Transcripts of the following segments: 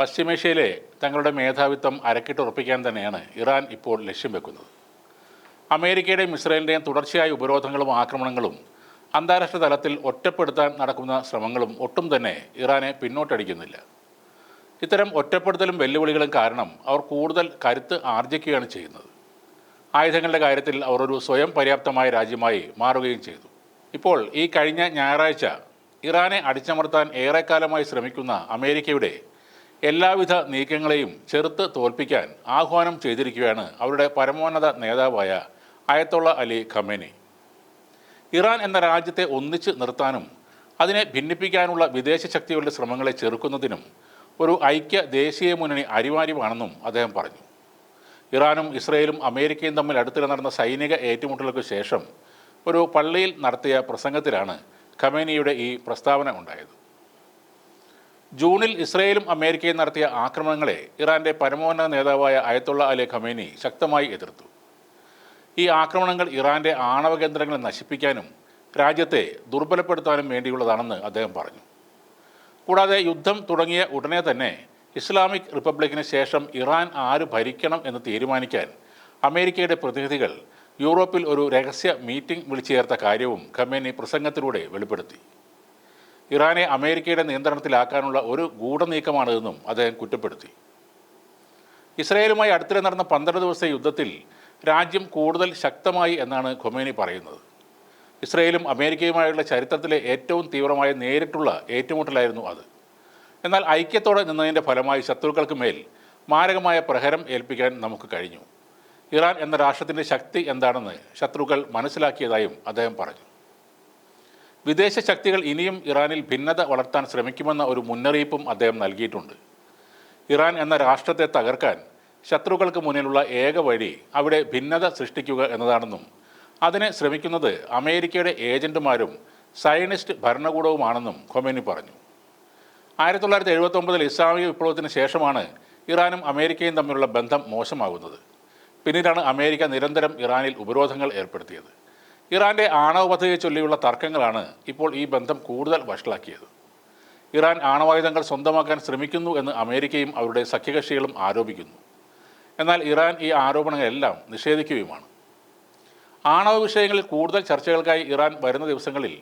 പശ്ചിമേഷ്യയിലെ തങ്ങളുടെ മേധാവിത്വം അരക്കിട്ടുറപ്പിക്കാൻ തന്നെയാണ് ഇറാൻ ഇപ്പോൾ ലക്ഷ്യം വെക്കുന്നത്. അമേരിക്കയുടെയും ഇസ്രായേലിന്റെയും തുടർച്ചയായ ഉപരോധങ്ങളും ആക്രമണങ്ങളും അന്താരാഷ്ട്ര തലത്തിൽ ഒറ്റപ്പെടുത്താൻ നടക്കുന്ന ശ്രമങ്ങളും ഒട്ടും തന്നെ ഇറാനെ പിന്നോട്ടടിക്കുന്നില്ല. ഇത്തരം ഒറ്റപ്പെടുത്തലും വെല്ലുവിളികളും കാരണം അവർ കൂടുതൽ കരുത്ത് ആർജിക്കുകയാണ് ചെയ്യുന്നത്. ആയുധങ്ങളുടെ കാര്യത്തിൽ അവർ ഒരു സ്വയം പര്യാപ്തമായ രാജ്യമായി മാറുകയും ചെയ്തു. ഇപ്പോൾ ഈ കഴിഞ്ഞ ഞായറാഴ്ച ഇറാനെ അടിച്ചമർത്താൻ ഏറെക്കാലമായി ശ്രമിക്കുന്ന അമേരിക്കയുടെ എല്ലാവിധ നീക്കങ്ങളെയും ചെറുത്ത് തോൽപ്പിക്കാൻ ആഹ്വാനം ചെയ്തിരിക്കുകയാണ് അവരുടെ പരമോന്നത നേതാവായ അയത്തുള്ള അലി ഖമേനി. ഇറാൻ എന്ന രാജ്യത്തെ ഒന്നിച്ച് നിർത്താനും അതിനെ ഭിന്നിപ്പിക്കാനുള്ള വിദേശ ശക്തികളുടെ ശ്രമങ്ങളെ ചെറുക്കുന്നതിനും ഒരു ഐക്യ ദേശീയ മുന്നണി അനിവാര്യമാണെന്നും അദ്ദേഹം പറഞ്ഞു. ഇറാനും ഇസ്രയേലും അമേരിക്കയും തമ്മിൽ അടുത്തിടെ നടന്ന സൈനിക ഏറ്റുമുട്ടലുകൾക്ക് ശേഷം ഒരു പള്ളിയിൽ നടത്തിയ പ്രസംഗത്തിലാണ് ഖമേനിയുടെ ഈ പ്രസ്താവന ഉണ്ടായത്. ജൂണിൽ ഇസ്രയേലും അമേരിക്കയും നടത്തിയ ആക്രമണങ്ങളെ ഇറാന്റെ പരമോന്നത നേതാവായ അയത്തുള്ള അലി ഖമേനി ശക്തമായി എതിർത്തു. ഈ ആക്രമണങ്ങൾ ഇറാന്റെ ആണവ കേന്ദ്രങ്ങളെ നശിപ്പിക്കാനും രാജ്യത്തെ ദുർബലപ്പെടുത്താനും വേണ്ടിയുള്ളതാണെന്ന് അദ്ദേഹം പറഞ്ഞു. കൂടാതെ യുദ്ധം തുടങ്ങിയ ഉടനെ തന്നെ ഇസ്ലാമിക് റിപ്പബ്ലിക്കിന് ശേഷം ഇറാൻ ആര് ഭരിക്കണം എന്ന് തീരുമാനിക്കാൻ അമേരിക്കയുടെ പ്രതിനിധികൾ യൂറോപ്പിൽ ഒരു രഹസ്യ മീറ്റിംഗ് വിളിച്ചു ചേർത്ത കാര്യവും ഖമേനി പ്രസംഗത്തിലൂടെ വെളിപ്പെടുത്തി. ഇറാനെ അമേരിക്കയുടെ നിയന്ത്രണത്തിലാക്കാനുള്ള ഒരു ഗൂഢനീക്കമാണിതെന്നും അദ്ദേഹം കുറ്റപ്പെടുത്തി. ഇസ്രയേലുമായി അടുത്തിടെ നടന്ന പന്ത്രണ്ട് ദിവസത്തെ യുദ്ധത്തിൽ രാജ്യം കൂടുതൽ ശക്തമായി എന്നാണ് ഖൊമേനി പറയുന്നത്. ഇസ്രയേലും അമേരിക്കയുമായുള്ള ചരിത്രത്തിലെ ഏറ്റവും തീവ്രമായ നേരിട്ടുള്ള ഏറ്റുമുട്ടലായിരുന്നു അത്. എന്നാൽ ഐക്യത്തോടെ നിന്നതിന്റെ ഫലമായി ശത്രുക്കൾക്ക് മേൽ മാരകമായ പ്രഹരം ഏൽപ്പിക്കാൻ നമുക്ക് കഴിഞ്ഞു. ഇറാൻ എന്ന രാഷ്ട്രത്തിന്റെ ശക്തി എന്താണെന്ന് ശത്രുക്കൾ മനസ്സിലാക്കിയതായും അദ്ദേഹം പറഞ്ഞു. വിദേശ ശക്തികൾ ഇനിയും ഇറാനിൽ ഭിന്നത വളർത്താൻ ശ്രമിക്കുമെന്ന ഒരു മുന്നറിയിപ്പും അദ്ദേഹം നൽകിയിട്ടുണ്ട്. ഇറാൻ എന്ന രാഷ്ട്രത്തെ തകർക്കാൻ ശത്രുക്കൾക്ക് മുന്നിലുള്ള ഏക വഴി അവിടെ ഭിന്നത സൃഷ്ടിക്കുക എന്നതാണെന്നും അതിനെ ശ്രമിക്കുന്നത് അമേരിക്കയുടെ ഏജന്റുമാരും സയനിസ്റ്റ് ഭരണകൂടവുമാണെന്നും ഖൊമേനി പറഞ്ഞു. ആയിരത്തി തൊള്ളായിരത്തി എഴുപത്തൊമ്പതിൽ ഇസ്ലാമിക വിപ്ലവത്തിന് ശേഷമാണ് ഇറാനും അമേരിക്കയും തമ്മിലുള്ള ബന്ധം മോശമാകുന്നത്. പിന്നീടാണ് അമേരിക്ക നിരന്തരം ഇറാനിൽ ഉപരോധങ്ങൾ ഏർപ്പെടുത്തിയത്. ഇറാന്റെ ആണവ പദ്ധതിയെ ചൊല്ലിയുള്ള തർക്കങ്ങളാണ് ഇപ്പോൾ ഈ ബന്ധം കൂടുതൽ വഷളാക്കിയത്. ഇറാൻ ആണവായുധങ്ങൾ സ്വന്തമാക്കാൻ ശ്രമിക്കുന്നു എന്ന് അമേരിക്കയും അവരുടെ സഖ്യകക്ഷികളും ആരോപിക്കുന്നു. എന്നാൽ ഇറാൻ ഈ ആരോപണങ്ങളെല്ലാം നിഷേധിക്കുകയുമാണ്. ആണവ വിഷയങ്ങളിൽ കൂടുതൽ ചർച്ചകൾക്കായി ഇറാൻ വരുന്ന ദിവസങ്ങളിൽ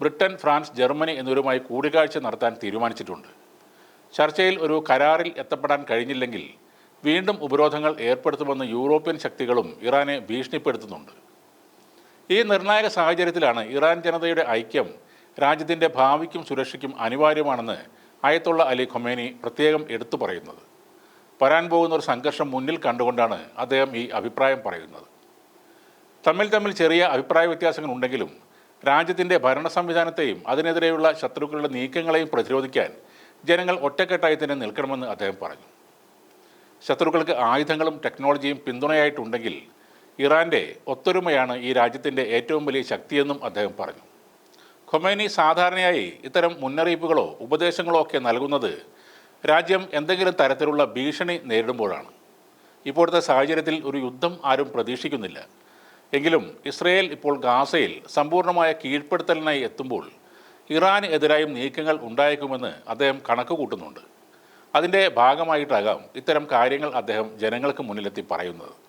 ബ്രിട്ടൻ ഫ്രാൻസ് ജർമ്മനി എന്നിവരുമായി കൂടിക്കാഴ്ച നടത്താൻ തീരുമാനിച്ചിട്ടുണ്ട്. ചർച്ചയിൽ ഒരു കരാറിൽ എത്തപ്പെടാൻ കഴിഞ്ഞില്ലെങ്കിൽ വീണ്ടും ഉപരോധങ്ങൾ ഏർപ്പെടുത്തുമെന്ന് യൂറോപ്യൻ ശക്തികളും ഇറാനെ ഭീഷണിപ്പെടുത്തുന്നുണ്ട്. ഈ നിർണായക സാഹചര്യത്തിലാണ് ഇറാൻ ജനതയുടെ ഐക്യം രാജ്യത്തിന്റെ ഭാവിക്കും സുരക്ഷയ്ക്കും അനിവാര്യമാണെന്ന് അയത്തുള്ള അലി ഖൊമേനി പ്രത്യേകം എടുത്തു പറയുന്നത്. വരാൻ പോകുന്ന ഒരു സംഘർഷം മുന്നിൽ കണ്ടുകൊണ്ടാണ് അദ്ദേഹം ഈ അഭിപ്രായം പറയുന്നത്. തമ്മിൽ തമ്മിൽ ചെറിയ അഭിപ്രായ വ്യത്യാസങ്ങൾ ഉണ്ടെങ്കിലും രാജ്യത്തിന്റെ ഭരണ സംവിധാനത്തെയും അതിനെതിരെയുള്ള ശത്രുക്കളുടെ നീക്കങ്ങളെയും പ്രതിരോധിക്കാൻ ജനങ്ങൾ ഒറ്റക്കെട്ടായി തന്നെ നിൽക്കണമെന്ന് അദ്ദേഹം പറഞ്ഞു. ശത്രുക്കൾക്ക് ആയുധങ്ങളും ടെക്നോളജിയും പിന്തുണയായിട്ടുണ്ടെങ്കിൽ ഇറാന്റെ ഒത്തൊരുമയാണ് ഈ രാജ്യത്തിന്റെ ഏറ്റവും വലിയ ശക്തിയെന്നും അദ്ദേഹം പറഞ്ഞു. ഖൊമൈനി സാധാരണയായി ഇത്തരം മുന്നറിയിപ്പുകളോ ഉപദേശങ്ങളോ ഒക്കെ നൽകുന്നത് രാജ്യം എന്തെങ്കിലും തരത്തിലുള്ള ഭീഷണി നേരിടുമ്പോഴാണ്. ഇപ്പോഴത്തെ സാഹചര്യത്തിൽ ഒരു യുദ്ധം ആരും പ്രതീക്ഷിക്കുന്നില്ല. എങ്കിലും ഇസ്രയേൽ ഇപ്പോൾ ഗാസയിൽ സമ്പൂർണമായ കീഴ്പ്പെടുത്തലിനായി എത്തുമ്പോൾ ഇറാന് എതിരായും നീക്കങ്ങൾ ഉണ്ടായേക്കുമെന്ന് അദ്ദേഹം കണക്ക് കൂട്ടുന്നുണ്ട് അതിന്റെ ഭാഗമായിട്ടാകാം ഇത്തരം കാര്യങ്ങൾ അദ്ദേഹം ജനങ്ങൾക്ക് മുന്നിലെത്തി പറയുന്നത്.